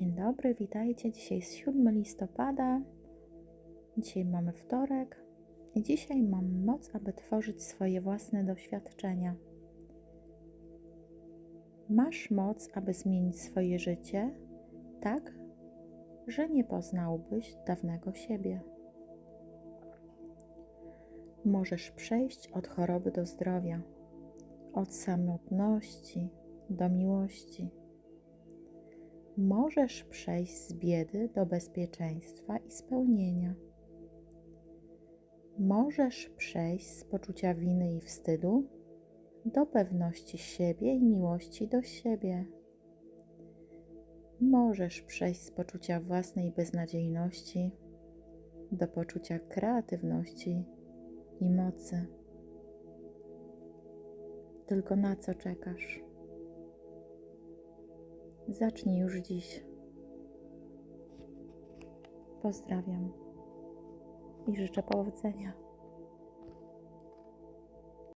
Dzień dobry, witajcie. Dzisiaj jest 7 listopada. Dzisiaj mamy wtorek i dzisiaj mam moc, aby tworzyć swoje własne doświadczenia. Masz moc, aby zmienić swoje życie tak, że nie poznałbyś dawnego siebie. Możesz przejść od choroby do zdrowia, od samotności do miłości. Możesz przejść z biedy do bezpieczeństwa i spełnienia. Możesz przejść z poczucia winy i wstydu do pewności siebie i miłości do siebie. Możesz przejść z poczucia własnej beznadziejności do poczucia kreatywności i mocy. Tylko na co czekasz? Zacznij już dziś. Pozdrawiam i życzę powodzenia.